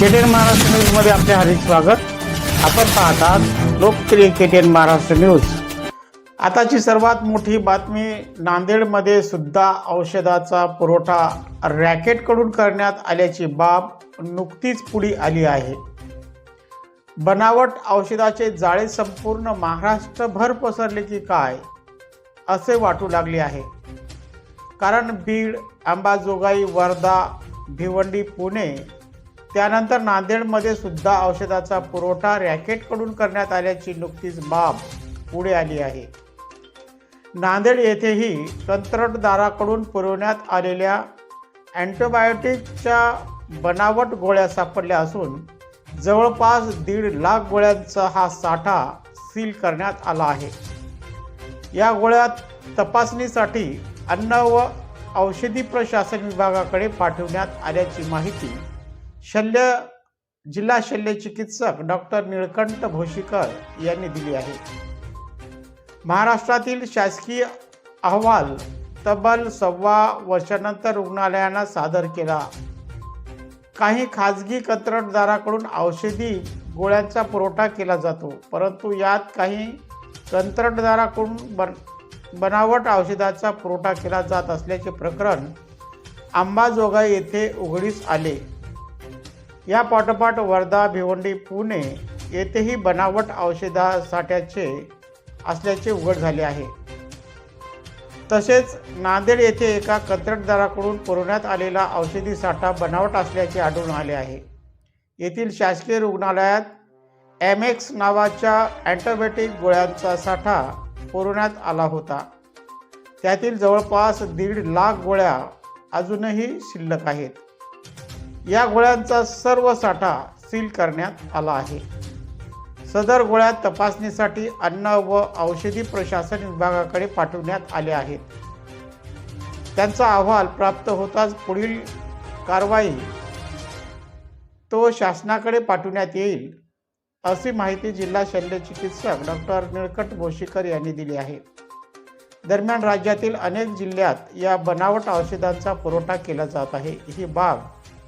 केटेन महाराष्ट्र न्यूजमध्ये आपले हार्दिक स्वागत. आपण पाहतात लोकप्रिय केटेन महाराष्ट्र न्यूज आताची सर्वात मोठी बातमी नांदेडमध्ये सुद्धा औषधाचा पुरवठा रॅकेटकडून करण्यात आल्याची बाब नुकतीच पुढे आली आहे. बनावट औषधाचे जाळे संपूर्ण महाराष्ट्रभर पसरले की काय असे वाटू लागले आहे. कारण बीड अंबाजोगाई वर्धा भिवंडी पुणे त्यानंतर नांदेडमध्ये सुद्धा औषधाचा पुरवठा रॅकेटकडून करण्यात आल्याची नुकतीच बाब पुढे आली आहे. नांदेड येथेही कंत्राटदाराकडून पुरवण्यात आलेल्या अँटीबायोटिकच्या बनावट गोळ्या सापडल्या असून जवळपास दीड लाख गोळ्यांचा हा साठा सील करण्यात आला आहे. या गोळ्या तपासणीसाठी अन्न व औषधी प्रशासन विभागाकडे पाठवण्यात आल्याची माहिती शल्य जिल्हा शल्य चिकित्सक डॉक्टर निळकंठ भोशीकर यांनी दिली आहे. महाराष्ट्रातील शासकीय अहवाल तब्बल सव्वा वर्षानंतर रुग्णालयांना सादर केला. काही खाजगी कंत्राटदाराकडून औषधी गोळ्यांचा पुरवठा केला जातो परंतु यात काही कंत्राटदाराकडून बन बनावट औषधाचा पुरवठा केला जात असल्याचे प्रकरण अंबाजोगाई येथे उघडीस आले. या पाठोपाठ वर्धा भिवंडी पुणे येथेही बनावट औषधासाठ्याचे असल्याचे उघड झाले आहे. तसेच नांदेड येथे एका कंत्राटदाराकडून पुरवण्यात आलेला औषधी साठा बनावट असल्याचे आढळून आले आहे. येथील शासकीय रुग्णालयात एम एक्स नावाच्या अँटोबॅटिक गोळ्यांचा साठा पुरवण्यात आला होता. त्यातील जवळपास दीड लाख गोळ्या अजूनही शिल्लक आहेत. या गोळ्यांचा सर्व साठा सील करण्यात आला आहे. सदर गोळ्या तपासणीसाठी अन्न व औषधी प्रशासन विभागाकडे पाठवण्यात आले आहेत. त्यांचा अहवाल प्राप्त होताच पुढील कारवाई तो शासनाकडे पाठवण्यात येईल अशी माहिती जिल्हा शल्य चिकित्सक डॉक्टर निळकट भोशीकर यांनी दिली आहे. दरम्यान राज्यातील अनेक जिल्ह्यात या बनावट औषधांचा पुरवठा केला जात आहे. ही बाब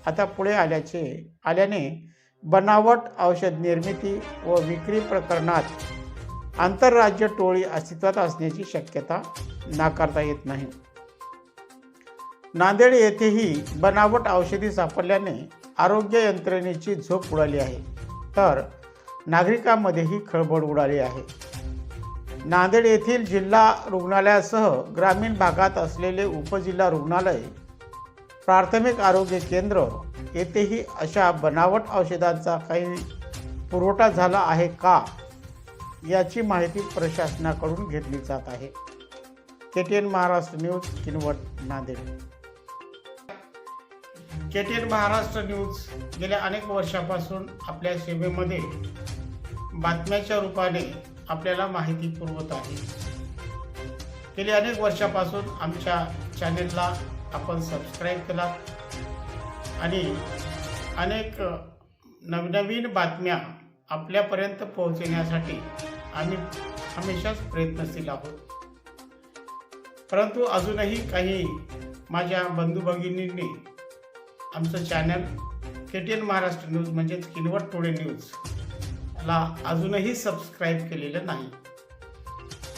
आता पुढे आल्याचे आल्याने बनावट औषध निर्मिती व विक्री प्रकरणात आंतरराज्य टोळी अस्तित्वात असण्याची शक्यता नाकारता येत नाही. नांदेड येथेही बनावट औषधी सापडल्याने आरोग्य यंत्रणेची झोप उडाली आहे. तर नागरिकांमध्येही खळबळ उडाली आहे. नांदेड येथील जिल्हा रुग्णालयासह ग्रामीण भागात असलेले उपजिल्हा रुग्णालय प्राथमिक आरोग्य केंद्र येथेही अशा बनावट औषधांचा काही पुरवठा झाला आहे का? याची माहिती प्रशासनाकडून घेतली जात आहे. K T N Maharashtra news Kinwat Nanded. K T N Maharashtra news गेल्या अनेक वर्षापासून आपल्या सेवेमध्ये बातम्याच्या रूपाने आपल्याला माहिती पुरवत आहे. गेली अनेक वर्षापासून आमच्या चॅनेलला आपण सबस्क्राईब केला आणि अनेक नवनवीन बातम्या आपल्यापर्यंत पोहोचवण्यासाठी आम्ही हमेशाच प्रयत्नशील आहोत. परंतु अजूनही काही माझ्या बंधू भगिनींनी आमचं channel K T N Maharashtra news म्हणजेच किनवट टोळे न्यूज ला अजूनही सबस्क्राईब केलेलं नाही.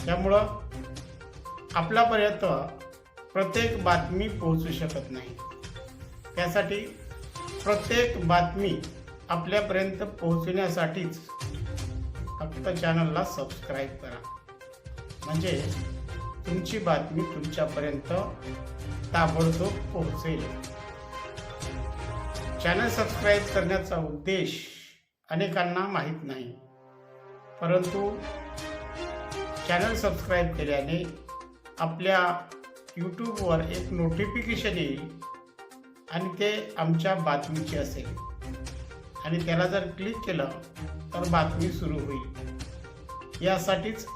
त्यामुळं आपल्यापर्यंत प्रत्येक बातमी पोहोचू शकत नाही. त्यासाठी प्रत्येक बातमी आपल्यापर्यंत पोहोचण्यासाठीच फक्त चॅनलला सबस्क्राईब करा. म्हणजे तुमची बातमी तुमच्यापर्यंत ताबडतोब पोहोचेल. चॅनल सबस्क्राईब करण्याचा उद्देश अनेकांना माहीत नाही. परंतु चॅनल सबस्क्राईब केल्याने आपल्या यूट्यूबवर एक नोटिफिकेशन येईल आणि ते आमच्या बातमीची असेल. आणि त्याला जर क्लिक केलं तर बातमी सुरू होईल. यासाठीच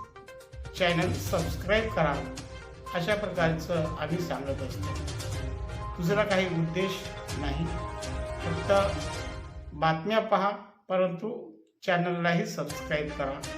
चॅनल सबस्क्राईब करा. अशा प्रकारचं आम्ही सांगत असतो. दुसरा काही उद्देश नाही. फक्त बातम्या पहा परंतु चॅनललाही सबस्क्राईब करा.